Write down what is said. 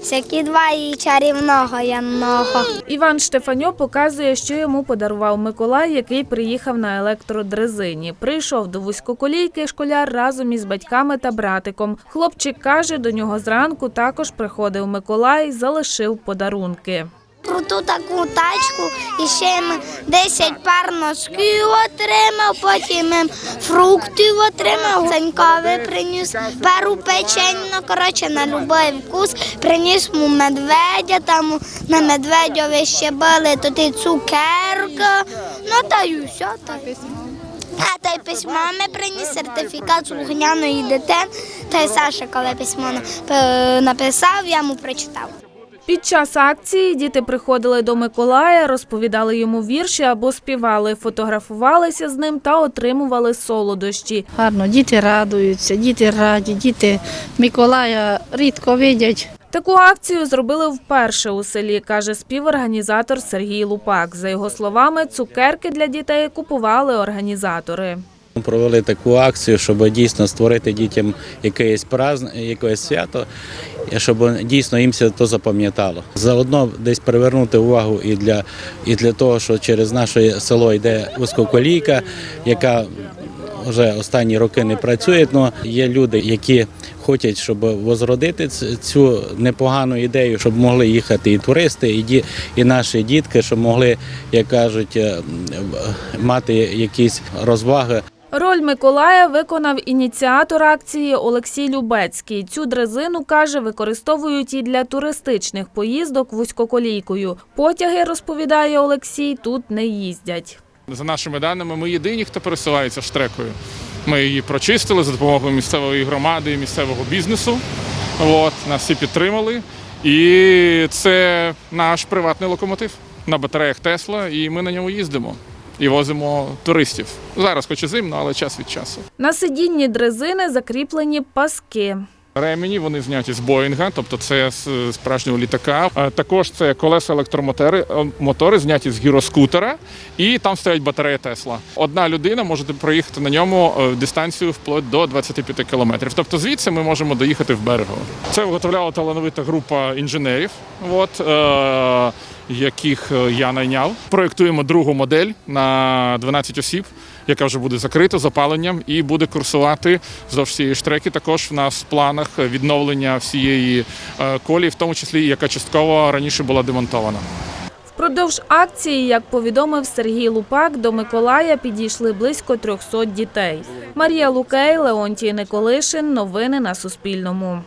всякі два і чарівного яного. Іван Штефаньо показує, що йому подарував Миколай, який приїхав на електродрезині. Прийшов до вузькоколійки школяр разом із батьками та братиком. Хлопчик каже, до нього зранку також приходив Миколай, залишив подарунки. Круту таку тачку і ще їм 10 пар носків отримав, потім фруктів отримав, Санькові приніс пару печень, ну, коротше, на будь-який вкус, приніс йому медведя, там на медведьові ще були тут і цукерка, ну та й усе. Та. А та й письмо ми приніс сертифікат слухняної дитини, та й Саша, коли письмо написав, я йому прочитав. Під час акції діти приходили до Миколая, розповідали йому вірші або співали, фотографувалися з ним та отримували солодощі. Гарно, діти радуються, діти раді, діти Миколая рідко видять. Таку акцію зробили вперше у селі, каже співорганізатор Сергій Лупак. За його словами, цукерки для дітей купували організатори. Провели таку акцію, щоб дійсно створити дітям якесь праздник, якесь свято, щоб дійсно їм це то запам'ятало. Заодно десь привернути увагу і для, і для того, що через наше село йде вузькоколійка, яка вже останні роки не працює. але є люди, які хочуть, щоб возродити цю непогану ідею, щоб могли їхати і туристи, і, ді, і наші дітки, щоб могли, як кажуть, е, мати якісь розваги. Роль Миколая виконав ініціатор акції Олексій Любецький. Цю дрезину, каже, використовують і для туристичних поїздок вузькоколійкою. Потяги, розповідає Олексій, тут не їздять. За нашими даними, ми єдині, хто пересувається штрекою. Ми її прочистили за допомогою місцевої громади і місцевого бізнесу. От, нас всі підтримали. І це наш приватний локомотив на батареях Тесла, і ми на ньому їздимо і возимо туристів. Зараз хоч і зимно, але час від часу. На сидінні дрезини закріплені паски. Ремені вони зняті з Боїнга, тобто це з справжнього літака. Також це колеса електромотори мотори зняті з гіроскутера, і там стоять батареї Тесла. Одна людина може проїхати на ньому дистанцію вплоть до 25 кілометрів. Тобто звідси ми можемо доїхати в Берегово. Це виготовляла талановита група інженерів, от, е, яких е, я найняв. Проєктуємо другу модель на 12 осіб яка вже буде закрита з опаленням і буде курсувати вздовж всієї штреки. Також в нас в планах відновлення всієї е, колії, в тому числі яка частково раніше була демонтована. Впродовж акції, як повідомив Сергій Лупак, до Миколая підійшли близько 300 дітей. Марія Лукей, Леонтій Николишин. Новини на Суспільному.